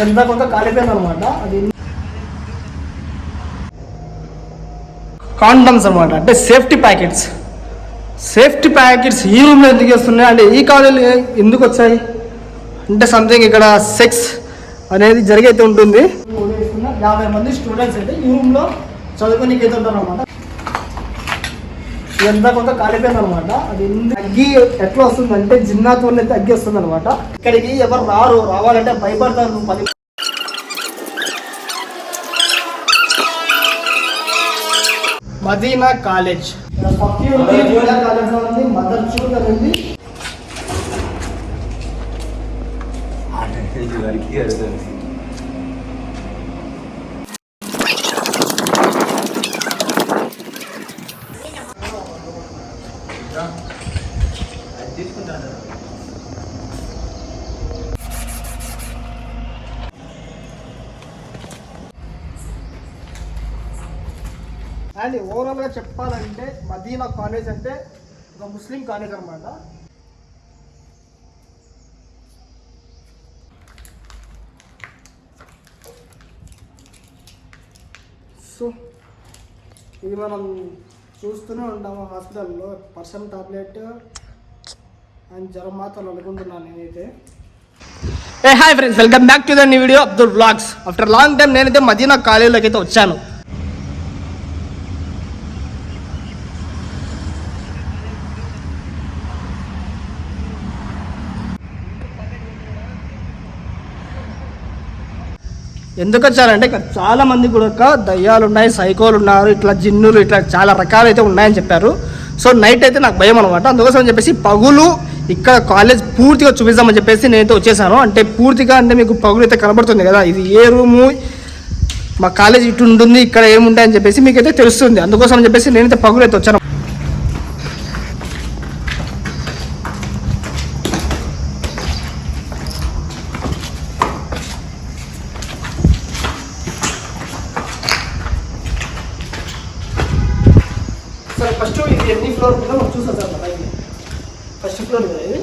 ఎంత కొంత కాలిపోయింది అనమాట అది కాండమ్స్ అనమాట అంటే సేఫ్టీ ప్యాకెట్స్ సేఫ్టీ ప్యాకెట్స్ ఈ రూమ్లో ఎందుకు వస్తున్నాయి అంటే ఈ కాలేజీలో ఎందుకు వచ్చాయి? అంటే సంథింగ్ ఇక్కడ సెక్స్ అనేది జరిగైతే ఉంటుంది. యాభై మంది స్టూడెంట్స్ అయితే ఈ రూమ్లో చదువుకోనికి అయితే ఉంటారు అనమాట ఎంత కొంత కాలిపోయింది అనమాట అది తగ్గి ఎట్లా ఎట్లా వస్తుందంటే జిన్నాతో అయితే అగ్గి వస్తుంది అనమాట ఇక్కడికి ఎవరు రారు రావాలంటే భయపడతారు. పది మదీనా కాలేజ్. కాలేజ్లో ఉంది మదర్ చూడ్ అండ్ ఓవరాల్గా చెప్పాలంటే మదీనా కాలేజ్ అంటే ఒక ముస్లిం కాలేజ్ అనమాట సో ఇది మనం చూస్తూనే ఉంటాము హాస్పిటల్లో. పర్సన్ టాబ్లెట్ అండ్ జ్వరం మాత్రం అనుకుంటున్నాను నేనైతే. Hey hi friends welcome back to the new video Abdul vlogs after long time నేనైతే మదీనా కాలేజీలోకి అయితే వచ్చాను. ఎందుకు వచ్చారంటే ఇక్కడ చాలా మంది కూడా దయ్యాలు ఉన్నాయి సైకోలు ఉన్నారు ఇట్లా జిన్నులు ఇట్లా చాలా రకాలు అయితే ఉన్నాయని చెప్పారు. సో నైట్ అయితే నాకు భయం అనమాట అందుకోసం అని చెప్పేసి పగులు ఇక్కడ కాలేజ్ పూర్తిగా చూపిస్తామని చెప్పేసి నేనైతే వచ్చేసాను. అంటే పూర్తిగా అంటే మీకు పగులు అయితే కనబడుతుంది కదా ఇది ఏ రూము? మా కాలేజ్ ఇటు ఉంటుంది ఇక్కడ ఏముంటాయని చెప్పేసి మీకైతే తెలుస్తుంది. అందుకోసం అని చెప్పేసి నేనైతే పగులు అయితే వచ్చాను. ఫస్ట్ ఇది ఎన్ని ఫ్లోర్ ఉందో మనం చూసాం సార్ పైకి. ఫస్ట్ ఫ్లోర్ కదా ఇది.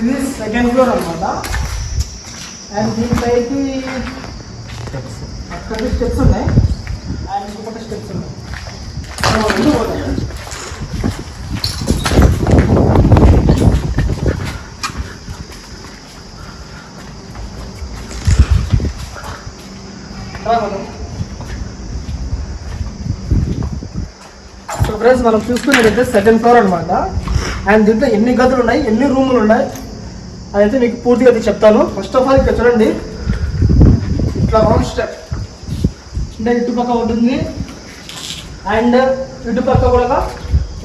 ఇది సెకండ్ ఫ్లోర్ అనమాట అండ్ దీనిపైకి అక్కడ స్టెప్స్ ఉన్నాయి అండ్ ఇంకొక స్టెప్స్ ఉన్నాయి సో, ముందు పోదాం. రా పోదాం. సో ఫ్రెండ్స్ మనం చూసుకున్నట్టయితే సెకండ్ ఫ్లోర్ అనమాట అండ్ దీంట్లో ఎన్ని గదులు ఉన్నాయి ఎన్ని రూములు ఉన్నాయి అదైతే మీకు పూర్తిగా అయితే చెప్తాను. ఫస్ట్ ఆఫ్ ఆల్ ఇక్కడ చూడండి. ఇట్లా రౌండ్ స్టెప్ అంటే ఇటుపక్క ఉంటుంది. అండ్ ఇటుపక్క కూడా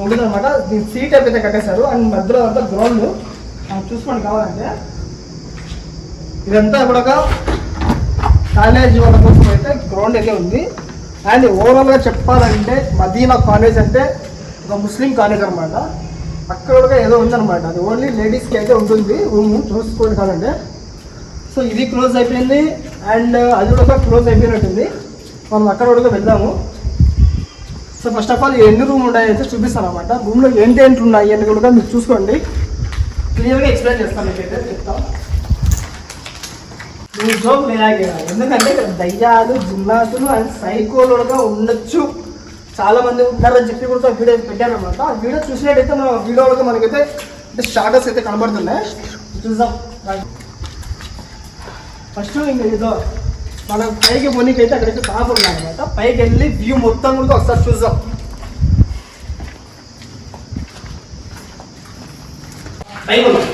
ఉంటుంది అనమాట దీని సీట్ అయితే కట్టేశారు. అండ్ మధ్యలో అంతా గ్రౌండ్ చూసుకోండి కావాలంటే. ఇదంతా కూడా కాలేజ్ వాళ్ళ కోసం అయితే గ్రౌండ్ అయితే ఉంది. అండ్ ఓవరాల్గా చెప్పాలంటే మదీనా కాలేజ్ అంటే ఒక ముస్లిం కాలేజ్ అనమాట అక్కడ కూడా ఏదో ఉందన్నమాట. అది ఓన్లీ లేడీస్కి అయితే ఉంటుంది. రూమ్ చూసుకోండి కాదంటే సో ఇది క్లోజ్ అయిపోయింది. అండ్ uh, అది కూడా క్లోజ్ అయిపోయినట్టుంది. మనం అక్కడ కూడా వెళ్దాము. సో ఫస్ట్ ఆఫ్ ఆల్ ఎన్ని రూమ్ ఉన్నాయి అయితే చూపిస్తాను అనమాట రూమ్లో ఏంటి ఏంటి ఉన్నాయి అని కూడా మీరు చూసుకోండి. క్లియర్గా ఎక్స్ప్లెయిన్ చేస్తాను మీకైతే చెప్తాను జోక్ లేలాగే ఎందుకంటే ఇక్కడ దయ్యాలు జిన్నాతులు అండ్ సైకోలుగా ఉండొచ్చు. చాలా మంది ఉంటారని చెప్పి కూడా వీడియో పెట్టారనమాట ఆ వీడియో చూసినట్టయితే మన వీడియోలో మనకైతే అంటే స్టార్టర్స్ అయితే కనబడుతున్నాయి. చూద్దాం. ఫస్ట్ ఇంకా ఏదో మనం పైకి మునికైతే అక్కడైతే టాప్ ఉన్నాయన్నమాట పైకి వెళ్ళి వ్యూ మొత్తం కూడా ఒకసారి చూద్దాం. పైకి ఉన్నాం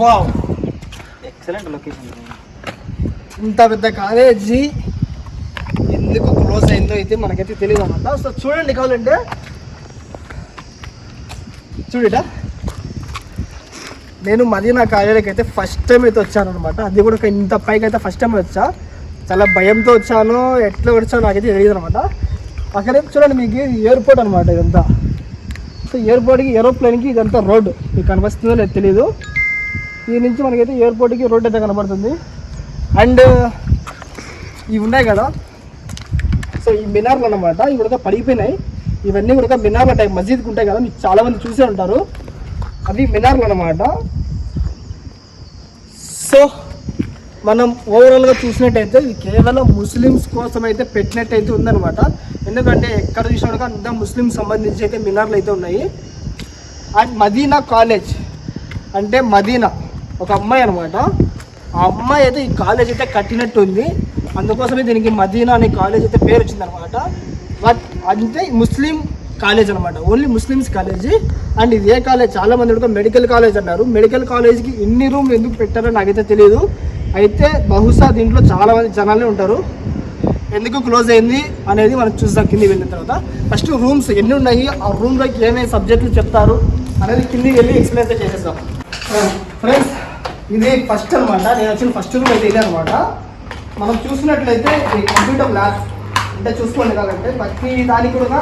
వావ్. ఎక్సలెంట్ లొకేషన్ ఇంత పెద్ద కాలేజీ ఎందుకు క్లోజ్ అయిందో అయితే మనకైతే తెలియదు అనమాట సో చూడండి కావాలంటే. చూడట? నేను మదీనా కాలేజీకి అయితే ఫస్ట్ టైం అయితే వచ్చాను అనమాట అది కూడా ఒక ఇంత పైకి అయితే ఫస్ట్ టైం వచ్చా. చాలా భయంతో వచ్చాను. ఎట్లా వచ్చాను నాకైతే తెలియదు అనమాట అక్కడే చూడండి మీకు ఎయిర్పోర్ట్ అనమాట ఇదంతా. సో ఎయిర్పోర్ట్కి ఏరోప్లేన్కి ఇదంతా రోడ్డు మీకు కనిపిస్తుందో లేదు తెలియదు ఈ నుంచి మనకైతే ఎయిర్పోర్ట్కి రోడ్ అయితే కనబడుతుంది. అండ్ ఇవి ఉన్నాయి కదా. సో ఈ మినార్లు అనమాట ఇవి కూడా పడిపోయినాయి. ఇవన్నీ కూడా మినార్లు ఉంటాయి మసీద్కి ఉంటాయి కదా మీకు చాలామంది చూసే ఉంటారు. అవి మినార్లు అనమాట సో మనం ఓవరాల్గా చూసినట్టయితే ఇది కేవలం ముస్లిమ్స్ కోసం అయితే పెట్టినట్టయితే ఉందన్నమాట. ఎందుకంటే ఎక్కడ చూసినా అంతా ముస్లిం సంబంధించి అయితే మినార్లు అయితే ఉన్నాయి. And Madina college. అంటే మదీనా. ఒక అమ్మాయి అనమాట ఆ అమ్మాయి అయితే ఈ కాలేజ్ అయితే కట్టినట్టు ఉంది అందుకోసమే దీనికి మదీనా అనే కాలేజ్ అయితే పేరు వచ్చిందనమాట బట్ అంటే ముస్లిం కాలేజ్ అనమాట ఓన్లీ ముస్లిమ్స్ కాలేజీ అండ్ ఇది ఏ కాలేజ్ చాలా మంది కూడా మెడికల్ కాలేజ్ అన్నారు. మెడికల్ కాలేజ్కి ఇన్ని రూమ్లు ఎందుకు పెట్టారో నాకైతే తెలియదు అయితే బహుశా దీంట్లో చాలా మంది జనాలే ఉంటారు. ఎందుకు క్లోజ్ అయింది అనేది మనం చూస్తాం కింది వెళ్ళిన తర్వాత. ఫస్ట్ రూమ్స్ ఎన్ని ఉన్నాయి? ఆ రూమ్లోకి ఏమేమి సబ్జెక్టులు చెప్తారు? అనేది కిందికి వెళ్ళి ఎక్స్ప్లెయిన్ చేసేస్తాం ఫ్రెండ్స్ ఇది ఫస్ట్ అనమాట నేను వచ్చిన ఫస్ట్ రూమ్ అయితే ఇదే అనమాట మనం చూసినట్లయితే ఈ కంప్యూటర్ ల్యాబ్ అంటే చూసుకోండి కాదంటే ప్రతి దానికి కూడా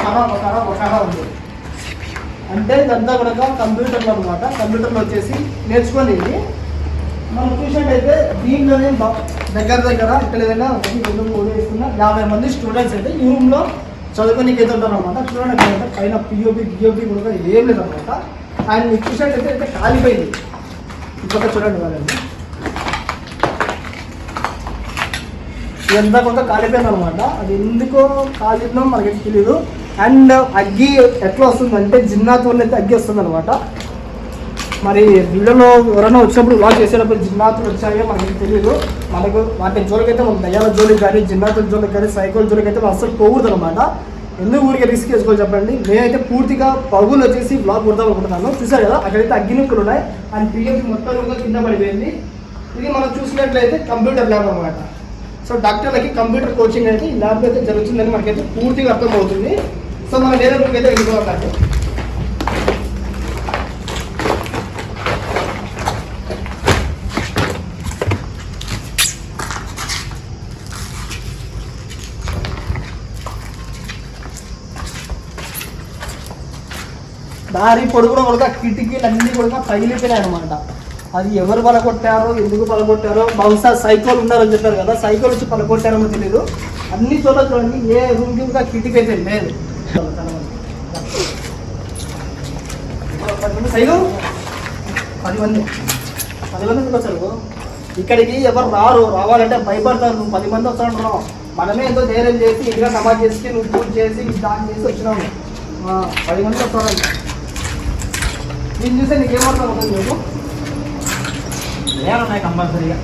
ఒక ఒక ఒక ఉంది. అంటే ఇదంతా కూడా కంప్యూటర్లో అనమాట కంప్యూటర్లో వచ్చేసి నేర్చుకొని మనం చూసినట్టయితే దీంట్లోనే బ- దగ్గర దగ్గర ఇక్కడ ఏదైనా ఒకటి రెండు మూడు వేసుకున్న యాభై మంది స్టూడెంట్స్ అయితే ఈ రూమ్లో చదువుకొని అయితే ఉంటారు అనమాట చూడండి పైన పిఓపి గిఓపి కూడా ఏం లేదనమాట ఆయన అండ్ మీకు చూసినట్టయితే అయితే కాలిపోయింది ఇంకొక చూడండి వాళ్ళని. ఇదంతా కొంత కాలిపోయింది అనమాట అది ఎందుకో కాలిందో మనకి తెలియదు అండ్ అగ్గి ఎట్లా వస్తుందంటే జిన్నాత్ వల్ల అయితే అగ్గి వస్తుంది అనమాట మరి వీళ్ళలో ఎవరైనా వచ్చినప్పుడు ఇలా చేసేటప్పుడు జిన్నాతులు వచ్చాయో మనకి తెలియదు మనకు వాటి జోలికి అయితే మన దయ్యాల జోలికి కానీ జిన్నాతుల జోలికి కానీ సైకిల్ జోలికి అయితే మనం అసలు పోకూడదు అనమాట ఎందుకు ఊరికి రిస్క్ చేసుకోవాలి చెప్పండి? నేనైతే పూర్తిగా పగులు వచ్చేసి బ్లాక్ కొడదాం అనుకుంటున్నాను. చూసారు కదా అక్కడైతే అగ్గినుక్కలు ఉన్నాయి. అండ్ పిఎఫ్ మొత్తం కూడా కింద పడిపోయింది. ఇది మనం చూసినట్లయితే కంప్యూటర్ ల్యాబ్ అనమాట సో డాక్టర్లకి కంప్యూటర్ కోచింగ్ అయితే ఈ ల్యాబ్ అయితే జరుగుతుందని మనకైతే పూర్తిగా అర్థమవుతుంది. సో మనం వేరే రూమ్కి అయితే వెళ్ళిపోవాలి దారి పొడుగున కూడా కిటికీలు అన్ని కూడా పగిలిపోయినాయి అనమాట అది ఎవరు పలగొట్టారో ఎందుకు పలగొట్టారో బహుశా సైకిల్ ఉన్నారని చెప్పారు కదా సైకోల్ వచ్చి పలగొట్టారో తెలియదు. అన్ని చోట్ల చూడండి ఏ రూమ్కి కిటికీ అయితే లేదు. పది మంది పది మంది. పది మంది ఎందుకు వచ్చారు? ఇక్కడికి ఎవరు రారు రావాలంటే భయపడతారు. నువ్వు పది మంది వస్తాను మనమే ఎంతో ధైర్యం చేసి ఇంకా సమాజ్ చేసి నువ్వు పూజ చేసి దాన్ని చేసి వచ్చినాము. పది మంది వస్తారంట నేను చూస్తే నీకేమర్థం అవుతుంది నువ్వు ఉన్నాయి కంపల్సరీగా.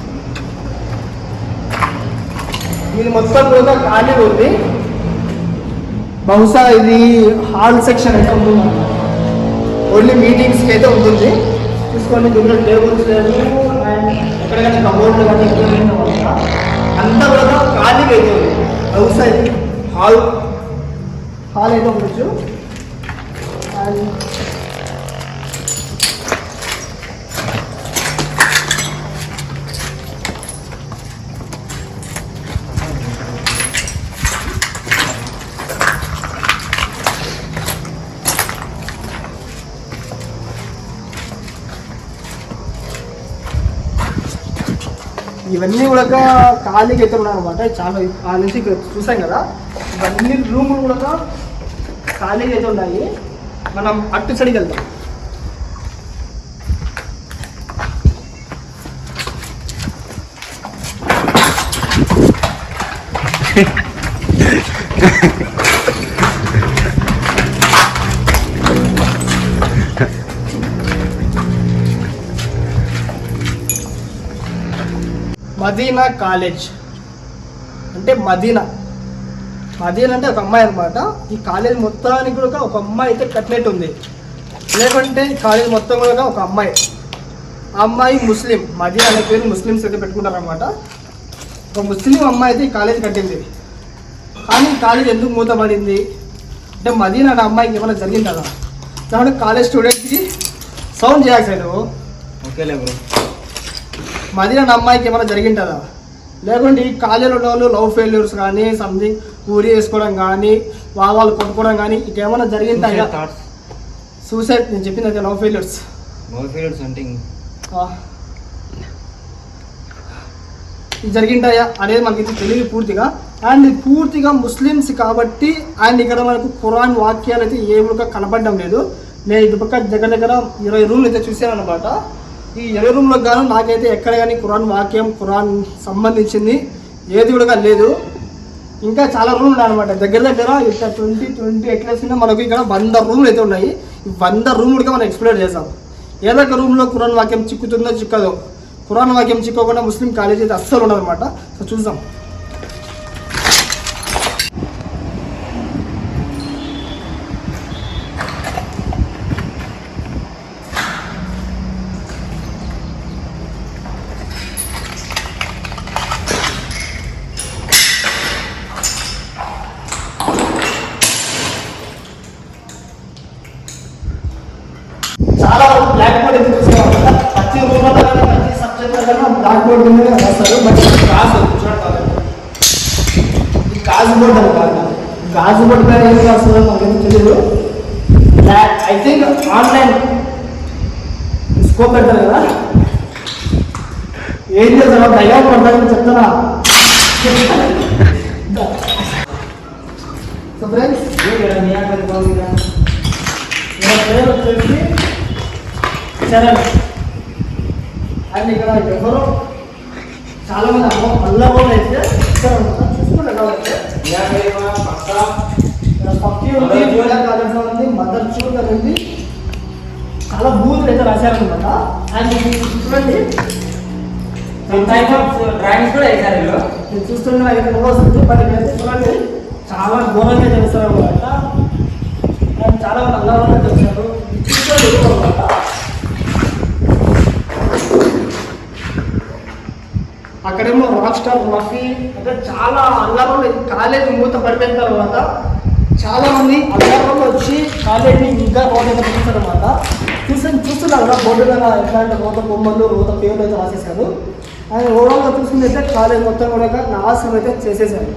ఇది మొత్తం కూడా ఖాళీ ఉంది. బహుశా ఇది హాల్ సెక్షన్ అయితే ఉంటుంది. ఓన్లీ మీటింగ్స్కి అయితే ఉంటుంది. చూసుకోండి దీంట్లో టేబుల్స్ లేదు అండ్ ఎక్కడికైనా కబోర్డ్లు కానీ. అంతా కూడా ఖాళీగా అయితే ఉంది. బహుశా ఇది హాల్. హాల్ అయితే ఉండొచ్చు. అండ్ ఇవన్నీ కూడా ఖాళీగా అయితే ఉన్నాయి అనమాట చాలా ఆ నుంచి ఇక్కడ చూసాం కదా. ఇవన్నీ రూములు కూడా ఖాళీగా అయితే ఉన్నాయి. మనం అటు సైడ్కి వెళ్దాం. మదీనా కాలేజ్. అంటే మదీనా. మదీనా అంటే ఒక అమ్మాయి అనమాట ఈ కాలేజ్ మొత్తానికి కూడా ఒక అమ్మాయి అయితే కట్టినట్టు ఉంది. లేకుంటే కాలేజ్ మొత్తం కూడా ఒక అమ్మాయి. ఆ అమ్మాయి ముస్లిం. మదీనా అనే పేరు ముస్లిమ్స్ అయితే పెట్టుకుంటారనమాట ఒక ముస్లిం అమ్మాయి అయితే ఈ కాలేజ్ కట్టింది. కానీ ఈ కాలేజ్ ఎందుకు మూతపడింది? అంటే మదీనా అనే అమ్మాయికి ఏమైనా జరిగిందా? కాబట్టి కాలేజ్ స్టూడెంట్స్కి సౌండ్ చేయాల్సి నువ్వు. ఓకేలే బ్రో. మదీనా అమ్మాయికి ఏమైనా జరిగింటుందా? లేకుంటే ఈ కాలేజీలో ఉన్న వాళ్ళు లవ్ ఫెయిల్యూర్స్ కానీ సంథింగ్ ఊరి వేసుకోవడం కానీ వాళ్ళ కొట్టుకోవడం కానీ ఇటు ఏమైనా జరిగిందా సూసైడ్ నేను చెప్పింది అదే లవ్ ఫెయిల్యూర్స్. నో ఫీల్డ్స్ అంటే ఇది జరిగింటాయా? అనేది మనకి ఇది తెలియదు పూర్తిగా. అండ్ పూర్తిగా ముస్లిమ్స్ కాబట్టి అండ్ ఇక్కడ మనకు ఖురాన్ వాక్యాలు అయితే ఏ కనపడడం లేదు. నేను ఇటు పక్క దగ్గర దగ్గర ఇరవై రూమ్లు అయితే చూశాను అనమాట ఈ ఇరవై రూమ్లకు గాను నాకైతే ఎక్కడ కానీ ఖురాన్ వాక్యం ఖురాన్ సంబంధించింది ఏది కూడా లేదు. ఇంకా చాలా రూమ్లు ఉన్నాయి అనమాట దగ్గర దగ్గర ఇట్లా ట్వంటీ ట్వంటీ ఎట్లా మనకు ఇక్కడ వంద రూమ్లు అయితే ఉన్నాయి. ఈ వంద రూమ్లుగా మనం ఎక్స్ప్లోర్ చేసాం ఏదొక రూమ్లో ఖురాన్ వాక్యం చిక్కుతుందో చిక్కదో ఖురాన్ వాక్యం చిక్కకుండా ముస్లిం కాలేజ్ అయితే అస్సలు ఉండదు అనమాట సో చూద్దాం. బోర్డ్ మీద రాస్తారు బట్ చూడండి ఈ గాజు బోర్డు అనమాట గాజు బోర్డు మీద ఏం రాస్తుందో మనకేం తెలియదు ఐ థింక్ ఆన్లైన్ స్కోప్ పెడతారు కదా? ఏం చేస్తారో? డైలాగ్ పడతారని చెప్తారా? సో ఫ్రెండ్స్ పేరు వచ్చేసి చరణ్. అండ్ ఇక్కడ ఎవరో చాలా మంది అమ్మ మల్ల వాళ్ళు అయితే ఇక్కడ ఇక్కడ పక్కి ఉంది జూనియర్ కాలేజ్లో ఉంది మదర్ ఉంది చాలా బూతులు అయితే రాశారనమాట అండ్ చూడండి. డ్రాయింగ్స్ కూడా వేశారు నేను బట్ ఇక్కడైతే చూడండి. చాలా ఘోరంగా చేస్తారు అనమాట చాలా మంది చేస్తారు చూసుకోండి అనమాట అక్కడేమో రాక్ స్టార్ రఫీ అంటే చాలా అల్లారంలో కాలేజీ మూత పడిపోయిన తర్వాత చాలా మంది వచ్చి కాలేజీ ఇంకా రోడ్ అయితే తర్వాత అనమాట చూస్తున్నారు? కదా బోర్డు మీద ఎట్లాంటి రోత బొమ్మలు రోత పేర్లు అయితే రాసేసారు ఆయన ఓవరాల్గా చూసిందైతే కాలేజ్ మొత్తం కూడా నాశనం అయితే చేసేసారు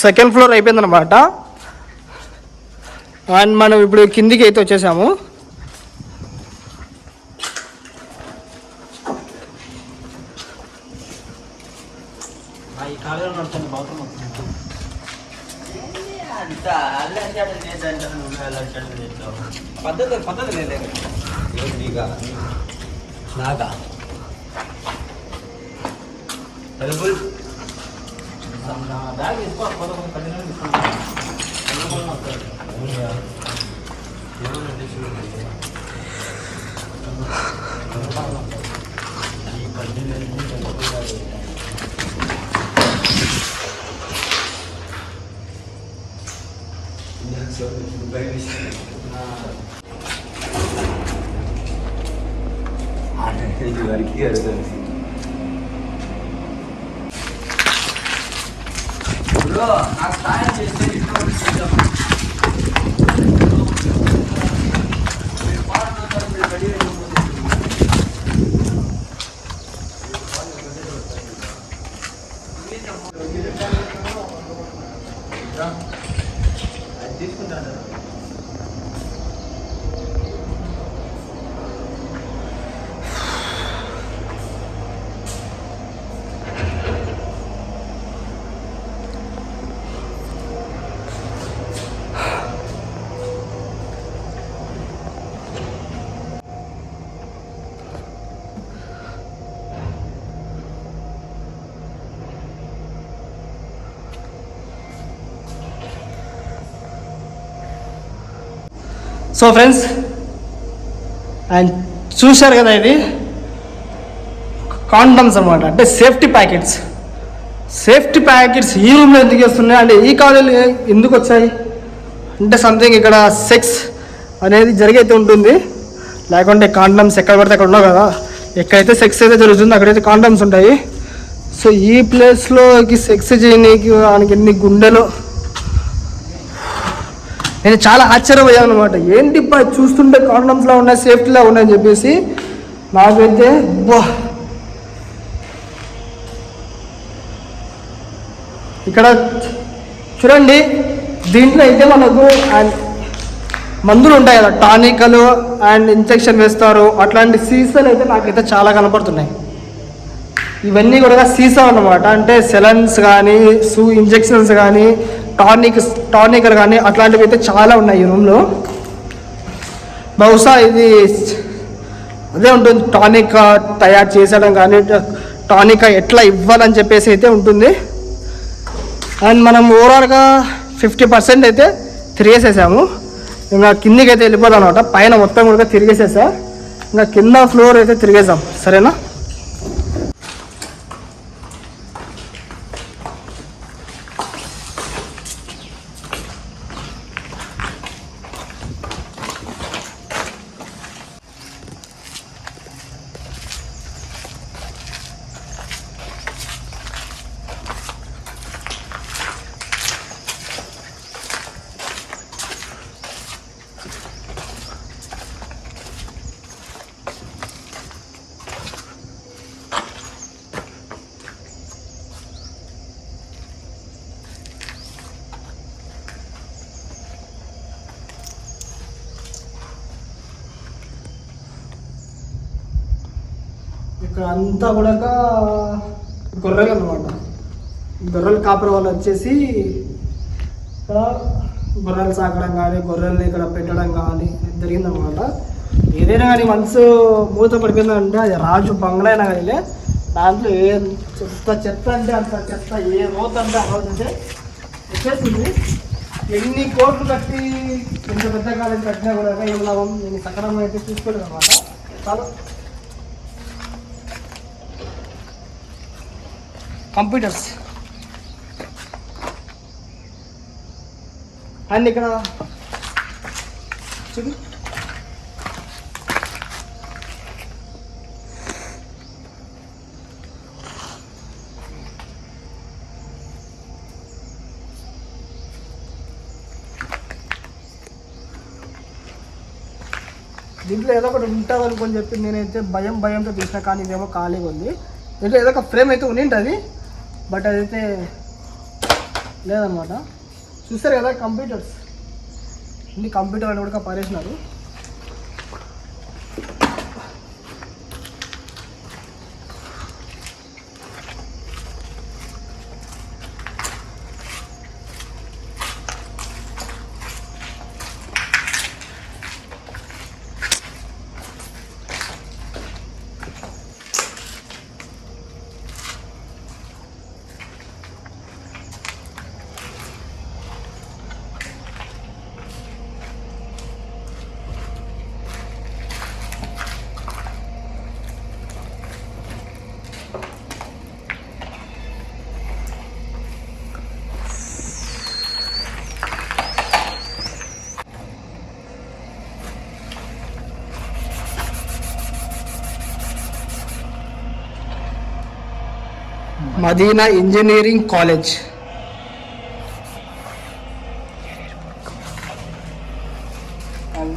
సెకండ్ ఫ్లోర్ అయిపోయిందనమాట అండ్ మనం ఇప్పుడు కిందికి అయితే వచ్చేసాము ఈ కాలేజీలో నడుస్తుంది బాత్రూమ్ అంత అల్లరి చేటలు చేద్దంటే నువ్వు అల్లరి చేటలు చేస్తావు పద్ధతి పద్ధతి లేదు ఏం నీకా నాకా తెలుగుల్ బ్యాగ్ తీసుకో పదకొండు పదిహేను తీసుకున్నాను ఏమన్నా టిష్యూ ఈ పద్దెనిమిది ఇది వరకు అడుగుతుంది బ్రో నాకు సాయం చేస్తే ఇంట్లో చేద్దాం తీసుకుంటాను సో ఫ్రెండ్స్ అండ్ చూశారు కదా ఇది? కాండమ్స్ అనమాట అంటే సేఫ్టీ ప్యాకెట్స్. సేఫ్టీ ప్యాకెట్స్ ఈ రూమ్లో ఎందుకు వస్తున్నాయి? అంటే ఈ కాలేజీలో ఎందుకు వచ్చాయి? అంటే సంథింగ్ ఇక్కడ సెక్స్ అనేది జరిగైతే ఉంటుంది. లేకుంటే కాండమ్స్ ఎక్కడ పడితే అక్కడ ఉండవు కదా. ఎక్కడైతే సెక్స్ అయితే జరుగుతుందో అక్కడైతే కాండమ్స్ ఉంటాయి. సో ఈ ప్లేస్లోకి సెక్స్ చేయడానికి వానికి ఎన్ని గుండెలు? నేను చాలా ఆశ్చర్యపోయాను అనమాట ఏంటి చూస్తుంటే కాండమ్స్లో ఉన్నాయి సేఫ్టీలో ఉన్నాయని చెప్పేసి నాకైతే బా. ఇక్కడ చూడండి దీంట్లో అయితే మనకు అండ్ మందులు ఉంటాయి కదా టానికలు అండ్ ఇంజెక్షన్ వేస్తారు. అట్లాంటి సీజన్ అయితే నాకైతే చాలా కనపడుతున్నాయి. ఇవన్నీ కూడా సీసా అన్నమాట. అంటే సెలన్స్ కానీ సూ ఇంజెక్షన్స్ కానీ టానిక్ టానికర్ కానీ అట్లాంటివి అయితే చాలా ఉన్నాయి ఈ రూమ్లో. బహుశా ఇది అదే ఉంటుంది. టానిక్ తయారు చేసడం కానీ టానిక్ ఎట్లా ఇవ్వాలని చెప్పేసి అయితే ఉంటుంది. అండ్ మనం ఓవరాల్గా ఫిఫ్టీ పర్సెంట్ అయితే తిరిగేసేసాము. ఇంకా కిందికి అయితే వెళ్ళిపోదాం అనమాట పైన మొత్తం కూడా తిరిగేసేసా. ఇంకా కింద ఫ్లోర్ అయితే తిరిగేసాం. సరేనా? ఇక్కడ అంతా కూడా గొర్రెలు అనమాట గొర్రెలు కాపరి వాళ్ళు వచ్చేసి ఇక్కడ గొర్రెలు సాకడం కానీ గొర్రెల్ని ఇక్కడ పెట్టడం కానీ జరిగిందనమాట ఏదైనా కానీ మనసు మూత పడిపోయిందంటే అది రాజు బంగ్లా అయినా కానీ దాంట్లో ఏ చెత్త చెత్త అంటే అంత చెత్త ఏ రోత అంటే ఆ రోజు అంటే వచ్చేసింది. ఎన్ని కోట్లు కట్టి ఎంత పెద్ద కాలం కట్టినా కూడా ఏం లాభం? నేను సక్రమం అయితే చూసుకోలేదు అనమాట చాలా కంప్యూటర్స్. అండ్ ఇక్కడ చూడు. దీంట్లో ఏదో ఒకటి ఉంటుంది అనుకొని చెప్పి నేనైతే భయం భయంతో తీసిన కానీ ఇదేమో ఖాళీగా ఉంది. దీంట్లో ఏదో ఒక ఫ్రేమ్ అయితే ఉండింటుంది. బట్ అదైతే లేదనమాట. చూస్తారు కదా కంప్యూటర్స్. ఇన్ని కంప్యూటర్ అని కూడా పారేసినారు మదీనా ఇంజనీరింగ్ కాలేజ్.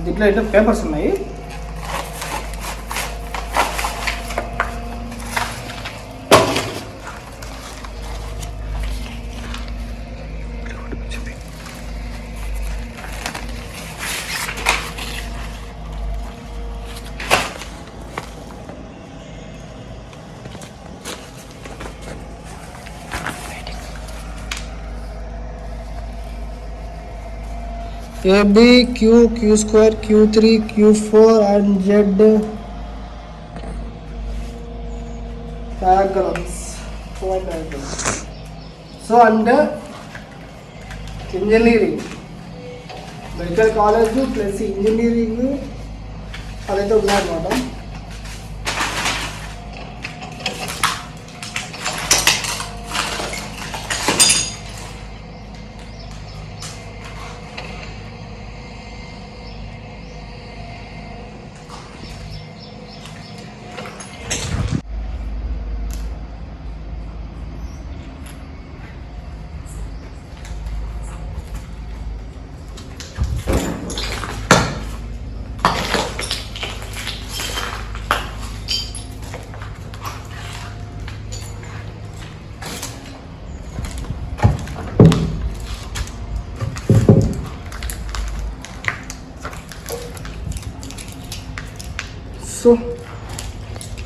దీంట్లో ఏంటో పేపర్స్ ఉన్నాయి. AB, Q, Q square, Q3, Q4 and Z diagrams. Point diagrams. So under engineering medical college plus engineering అదైతే ఉన్నాయన్నమాట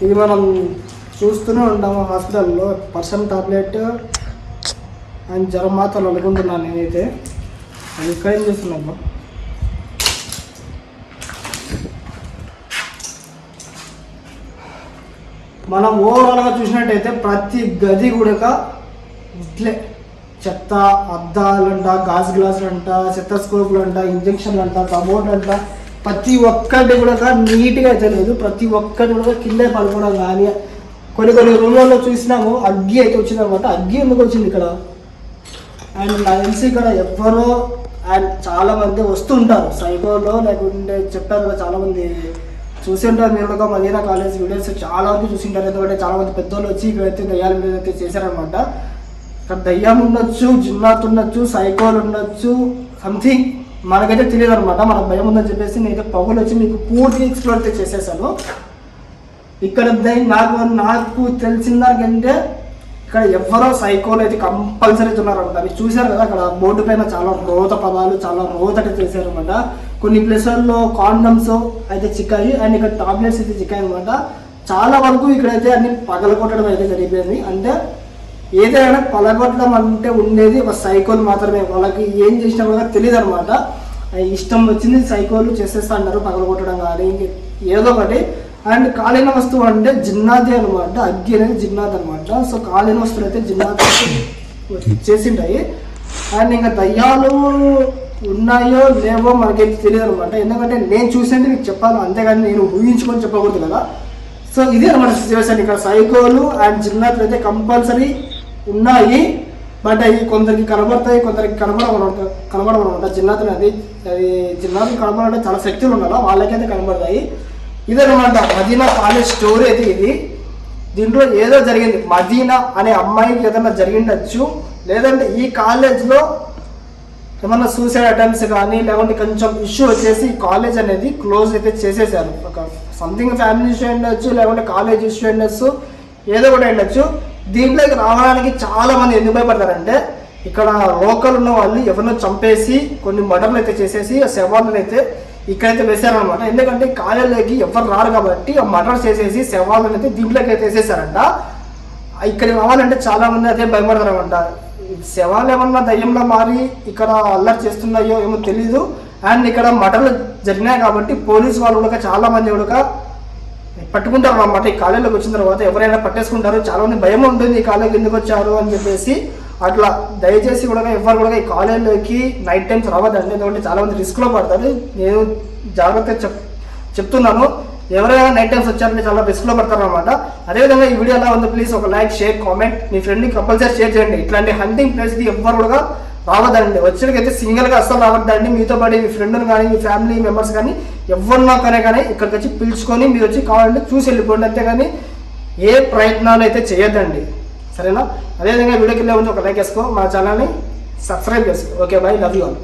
ఇవి మనం చూస్తూనే ఉంటాము హాస్పిటల్లో. పర్సన్ టాబ్లెట్ అండ్ జ్వరం మాత్రం అనుకుంటున్నాను నేనైతే. అది ఇక్కడ ఏం మనం ఓవరాల్గా చూసినట్టయితే ప్రతి గది కూడా ఇట్లే. చెత్త అద్దాలంట గాజు గ్లాసులు అంట చెత్త స్కోపులు అంట ఇంజక్షన్లు అంట కబోర్డ్ అంట ప్రతి ఒక్కటి కూడా నీట్గా అయితే లేదు. ప్రతి ఒక్కటి కూడా కింద పడుకోవడం కానీ కొన్ని కొన్ని రూమ్లలో చూసినాము అగ్గి అయితే వచ్చింది అనమాట అగ్గి ఎందుకు వచ్చింది ఇక్కడ? అండ్ నాకు తెలిసి ఇక్కడ ఎవ్వరో అండ్ చాలా మంది వస్తుంటారు. సైకోలో లేకుంటే చెప్పారు కదా చాలా మంది. చూసి ఉంటారు మీరు కూడా మదీనా కాలేజ్ వీడియోస్ చాలా వరకు చూసి ఉంటారు. ఎందుకంటే చాలా మంది పెద్దోళ్ళు వచ్చి ఇక్కడైతే దయ్యాల మీద అయితే చేశారనమాట. ఇక్కడ దయ్యం ఉండొచ్చు జిన్నాత్ ఉండొచ్చు సైకోలు ఉండొచ్చు సంథింగ్ మనకైతే తెలియదు అనమాట మనకు భయం ఉందని చెప్పేసి నేనైతే పగులు వచ్చి మీకు పూర్తి ఎక్స్ప్లోర్ అయితే చేసేసాను. ఇక్కడ నాకు నాకు తెలిసిన దానికంటే ఇక్కడ ఎవరో సైకోలు అయితే కంపల్సరీ ఉన్నారనమాట మీరు చూశారు కదా అక్కడ బోర్డు పైన చాలా రోత పదాలు చాలా రోతటి చేశారు అనమాట కొన్ని ప్లేసుల్లో కాండమ్స్ అయితే చిక్కాయి అండ్ ఇక్కడ టాబ్లెట్స్ అయితే చిక్కాయి అనమాట చాలా వరకు ఇక్కడైతే అన్ని పగలగొట్టడం అయితే జరిగిపోయింది. అంటే ఏదైనా పగలగొట్టడం అంటే ఉండేది ఒక సైకోల్ మాత్రమే. వాళ్ళకి ఏం చేసినా కూడా తెలియదు అనమాట ఇష్టం వచ్చింది సైకోలు చేసేస్తా అంటారు పగలగొట్టడం కానీ ఏదో ఒకటి. అండ్ కాలిన వస్తువు అంటే జిన్నాది అనమాట అగ్గి అనేది జిన్నాద్ అనమాట సో కాలిన వస్తువులు అయితే జిన్నాద్ చేసింటాయి అండ్ ఇంకా దయ్యాలు ఉన్నాయో లేవో మనకైతే తెలియదు అనమాట ఎందుకంటే నేను చూసేది మీకు చెప్పాను అంతేగాని నేను ఊహించుకొని చెప్పకూడదు కదా. సో ఇదే అనమాట సిచ్యువేషన్ ఇక్కడ సైకోలు అండ్ జిన్నాతులు అయితే కంపల్సరీ ఉన్నాయి. బట్ అవి కొందరికి కనబడతాయి కొందరికి కనబడవన్నమాట కనబడమనమాట జిన్నాతులు అది అది జిన్నాతులు కనబడాలంటే చాలా శక్తులు ఉండాలి వాళ్ళకైతే కనబడతాయి. ఇదనమాట మదీనా కాలేజ్ స్టోరీ అయితే ఇది. దీంట్లో ఏదో జరిగింది. మదీనా అనే అమ్మాయికి ఏదైనా జరిగిండొచ్చు లేదంటే ఈ కాలేజ్లో ఏమన్నా సూసైడ్ అటెంప్ట్స్ కానీ లేకుంటే కొంచెం ఇష్యూ వచ్చేసి కాలేజ్ అనేది క్లోజ్ అయితే చేసేసారు. ఒక సంథింగ్ ఫ్యామిలీ ఇష్యూ ఉండొచ్చు లేకుంటే కాలేజ్ ఇష్యూ ఉండొచ్చు ఏదో కూడా ఉండొచ్చు దీంట్లోకి రావడానికి చాలా మంది ఎందుకు భయపడతారంటే ఇక్కడ లోకల్ ఉన్న వాళ్ళు ఎవరినో చంపేసి కొన్ని మర్డర్లు అయితే చేసేసి ఆ శవాలను అయితే ఇక్కడైతే వేశారనమాట ఎందుకంటే కాలేజీలోకి ఎవరు రారు కాబట్టి ఆ మర్డర్ చేసేసి శవాలను అయితే దీంట్లోకి అయితే వేసేసారంట ఇక్కడికి రావాలంటే చాలా మంది అదే భయపడతారనమాట శవాలు ఏమన్నా దయ్యంలో మారి ఇక్కడ అల్లరి చేస్తున్నాయో ఏమో తెలీదు. అండ్ ఇక్కడ మటన్లు జరిగినాయి కాబట్టి పోలీస్ వాళ్ళు కూడా చాలా మంది కూడా పట్టుకుంటారు అనమాట ఈ కాలేజీలోకి వచ్చిన తర్వాత ఎవరైనా పట్టేసుకుంటారు చాలా మంది భయం ఉంటుంది ఈ కాలేజీకి ఎందుకు వచ్చారు? అని చెప్పేసి అట్లా దయచేసి కూడా ఎవరు కూడా ఈ కాలేజీలోకి నైట్ టైమ్స్ రావద్దండి. ఎందుకంటే చాలా మంది రిస్క్లో పడతారు. నేను జాగ్రత్తగా చెప్ చెప్తున్నాను. ఎవరైనా నైట్ టైమ్స్ వచ్చారంటే చాలా రిస్క్లో పడతారు అనమాట అదేవిధంగా ఈ వీడియో ఎలా ఉందో ప్లీజ్ ఒక లైక్ షేర్ కామెంట్ మీ ఫ్రెండ్ని కంపల్సరీ షేర్ చేయండి. ఇట్లాంటి హంటింగ్ ప్లేస్కి ఎవరు కూడా రావద్దండి. వచ్చినకైతే సింగిల్గా అస్సలు రావద్దండి. మీతో పాటు మీ ఫ్రెండ్ని కానీ మీ ఫ్యామిలీ మెంబర్స్ కానీ ఎవరినో కానీ కానీ ఇక్కడికి వచ్చి పిలుచుకొని మీరు వచ్చి కావాలంటే చూసి వెళ్ళిపోండి. అంతేగాని ఏ ప్రయత్నాలు అయితే చేయొద్దండి. సరేనా? అదేవిధంగా వీడియోకి వెళ్ళే ముందు ఒక లైక్ వేసుకో మా ఛానల్ని సబ్స్క్రైబ్ చేసుకో. Okay bye. Love you all